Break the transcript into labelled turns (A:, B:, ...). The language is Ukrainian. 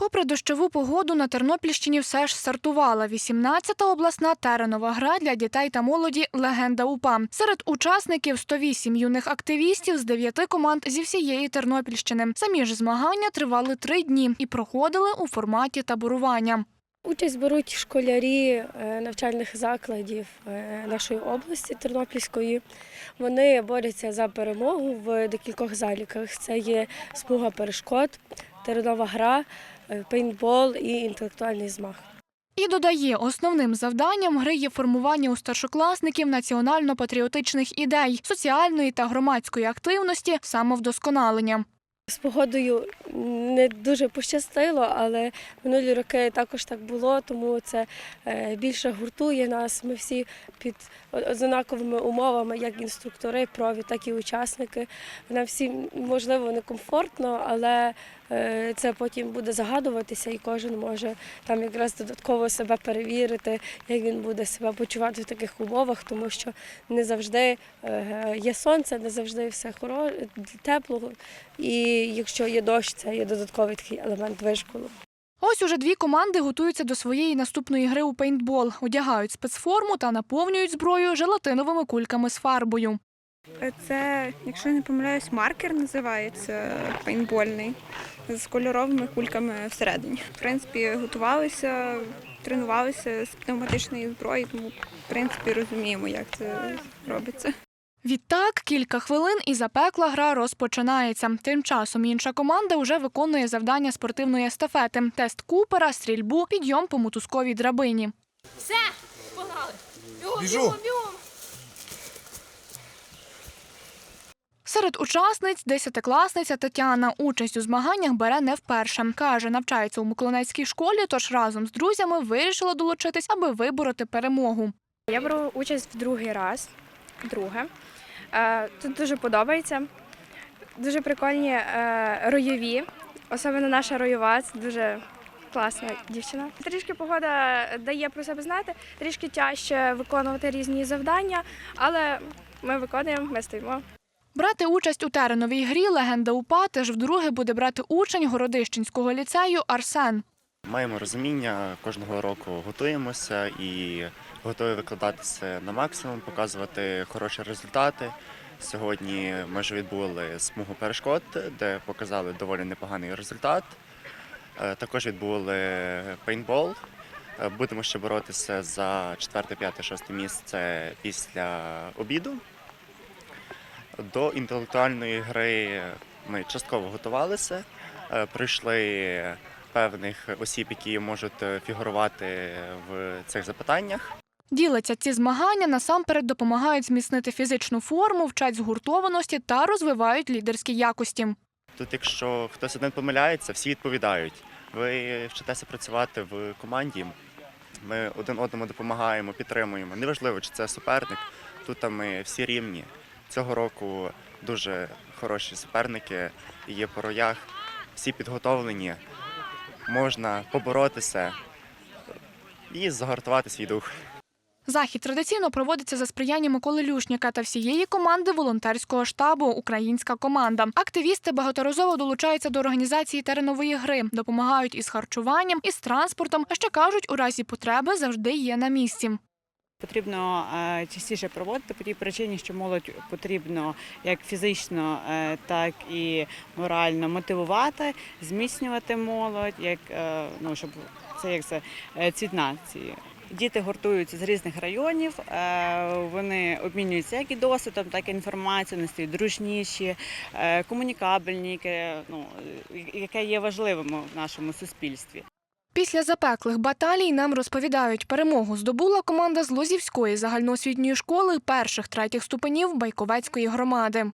A: Попри дощову погоду, на Тернопільщині все ж стартувала 18-та обласна теренова гра для дітей та молоді Легенда УПА. Серед учасників 108 юних активістів з 9 команд зі всієї Тернопільщини. Самі ж змагання тривали три дні і проходили у форматі таборування.
B: Участь беруть школярі е, навчальних закладів е, нашої області Тернопільської. Вони борються за перемогу в декількох заліках. Це є смуга перешкод, теренова гра, пейнтбол і інтелектуальний змах.
A: І додає, основним завданням гри є формування у старшокласників національно-патріотичних ідей, соціальної та громадської активності, самовдосконалення.
B: З погодою не дуже пощастило, але минулі роки також так було, тому це е, більше гуртує нас. Ми всі під однаковими умовами, як інструктори, прові, так і учасники. Нам всім можливо некомфортно, але е, це потім буде загадуватися, і кожен може там якраз додатково себе перевірити, як він буде себе почувати в таких умовах, тому що не завжди е, є сонце, не завжди все хоро... тепло. І якщо є дощ, це є додатковий такий елемент вишколу.
A: Ось уже дві команди готуються до своєї наступної гри у пейнтбол, одягають спецформу та наповнюють зброю желатиновими кульками з фарбою.
C: Це, якщо я не помиляюсь, маркер називається пейнтбольний з кольоровими кульками всередині. В принципі, готувалися, тренувалися з пневматичної зброї, тому в принципі розуміємо, як це робиться.
A: Відтак, кілька хвилин і запекла гра розпочинається. Тим часом інша команда вже виконує завдання спортивної естафети: тест купера, стрільбу, підйом по мотузковій драбині.
D: Все, погнали. Бігом, бігом, бігом.
A: Серед учасниць десятикласниця Тетяна участь у змаганнях бере не вперше. Каже, навчається у Миколаївській школі, тож разом з друзями вирішила долучитись, аби вибороти перемогу.
E: Я беру участь в другий раз, друге. Е, Тут дуже подобається. Дуже прикольні е, ройові. Особливо наша ройова, це дуже класна дівчина. Трішки погода дає про себе знати, трішки тяжче виконувати різні завдання, але ми виконуємо, ми стоїмо.
A: Брати участь у тереновій грі легенда УПА теж вдруге буде брати учень Городищенського ліцею Арсен.
F: Маємо розуміння, кожного року готуємося і готові викладатися на максимум, показувати хороші результати. Сьогодні ми вже відбули смугу перешкод, де показали доволі непоганий результат. Е, Також відбули пейнтбол. Е, Будемо ще боротися за 4, 5, 6 місце після обіду. До інтелектуальної гри ми частково готувалися. Е, Прийшли певних осіб, які можуть е, фігурувати в цих запитаннях.
A: Ділиться ці змагання насамперед допомагають зміцнити фізичну форму, вчать згуртованості та розвивають лідерські якості.
F: Тут, якщо хтось один помиляється, всі відповідають. Ви вчитеся працювати в команді. Ми один одному допомагаємо, підтримуємо. Неважливо, чи це суперник. Тут ми всі рівні. Цього року дуже хороші суперники є по роях. Всі підготовлені. Можна поборотися і загартувати свій дух.
A: Захід традиційно проводиться за сприяння Миколи Люшняка та всієї команди волонтерського штабу Українська команда. Активісти багаторазово долучаються до організації теренової гри, допомагають із харчуванням, із транспортом. А ще кажуть, у разі потреби завжди є на місці.
G: Потрібно е, частіше проводити по тій причині, що молодь потрібно як фізично, е, так і морально мотивувати, зміцнювати молодь, як е, ну щоб це як це цвіт нації. Діти гуртуються з різних районів, вони обмінюються як і досвідом, так і інформацією, вони стають дружніші, комунікабельні, яке, ну, яке є важливим в нашому суспільстві.
A: Після запеклих баталій нам розповідають, перемогу здобула команда з Лозівської загальноосвітньої школи перших третіх ступенів Байковецької громади.